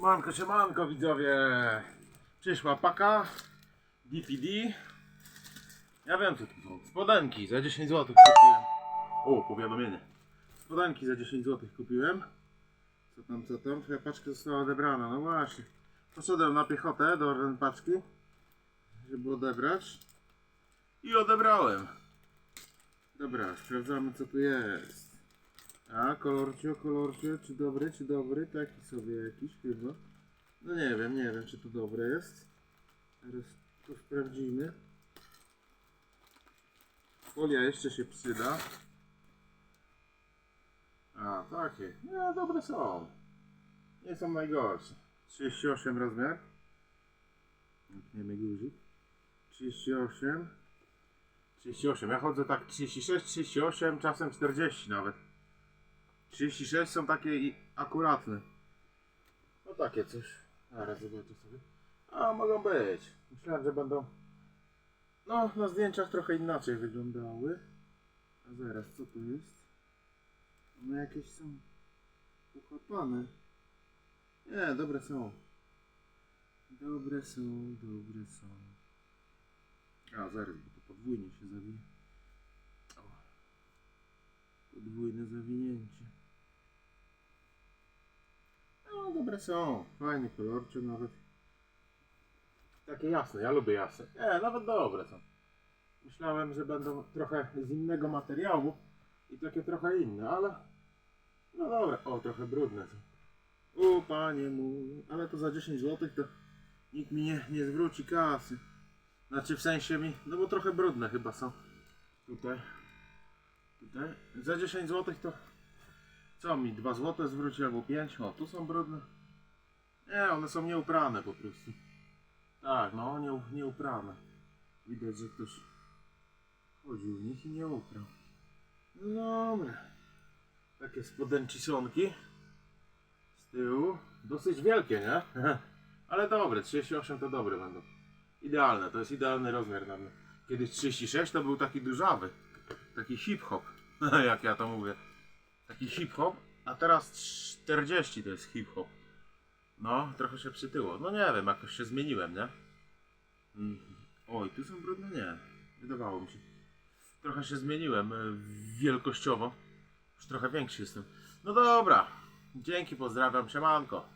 Siemanko, siemanko widzowie. Przyszła paka DPD. Ja wiem co tu są. Spodenki za 10 zł kupiłem. O, powiadomienie. Spodenki za 10 zł kupiłem. Co tam, co tam? Twoja paczka została odebrana. No właśnie. Poszedłem na piechotę do paczki, żeby odebrać. I odebrałem. Dobra, sprawdzamy co tu jest. A, kolorcio, kolorcio, czy dobry, czy dobry? Taki sobie jakiś chyba. No nie wiem, nie wiem czy to dobre jest. Teraz to sprawdzimy. Folia jeszcze się przyda. A, takie. No, dobre są. Nie są najgorsze. 38 rozmiar. Zamkniemy guzik. 38. 38. Ja chodzę tak 36, 38, czasem 40 nawet. 36 są takie i akuratne. No takie coś. Zaraz zobaczę sobie. A, mogą być. Myślałem, że będą... No, na zdjęciach trochę inaczej wyglądały. A zaraz, co to jest? One jakieś są uchapane. Nie, dobre są. Dobre są, dobre są. A, zaraz, bo to podwójnie się zawije. O. Podwójne zawinięcie. No, dobre są. Fajny kolorcie nawet. Takie jasne, ja lubię jasne. Nie, nawet dobre są. Myślałem, że będą trochę z innego materiału i takie trochę inne, ale no dobra. O, trochę brudne są. U, panie mój, ale to za 10 zł to nikt mi nie, nie zwróci kasy. Znaczy w sensie mi, no bo trochę brudne chyba są. Tutaj. Tutaj. Za 10 zł to co mi, 2 zł zwróci albo 5? O, tu są brudne. Nie, one są nieuprane po prostu. Tak, no, nie, nieuprane. Widać, że ktoś chodził w nich i nie uprał. No dobra. Takie spodencisonki. Z tyłu. Dosyć wielkie, nie? Ale dobre, 38 to dobre będą. Idealne, to jest idealny rozmiar dla mnie. Kiedyś 36 to był taki dużawy. Taki hip-hop, jak ja to mówię. Taki hip-hop, a teraz 40 to jest hip-hop. No, trochę się przytyło. No nie wiem, jakoś się zmieniłem, nie? Mm. Oj, tu są brudne? Nie. Wydawało mi się. Trochę się zmieniłem e, wielkościowo. Już trochę większy jestem. No dobra. Dzięki, pozdrawiam, siemanko.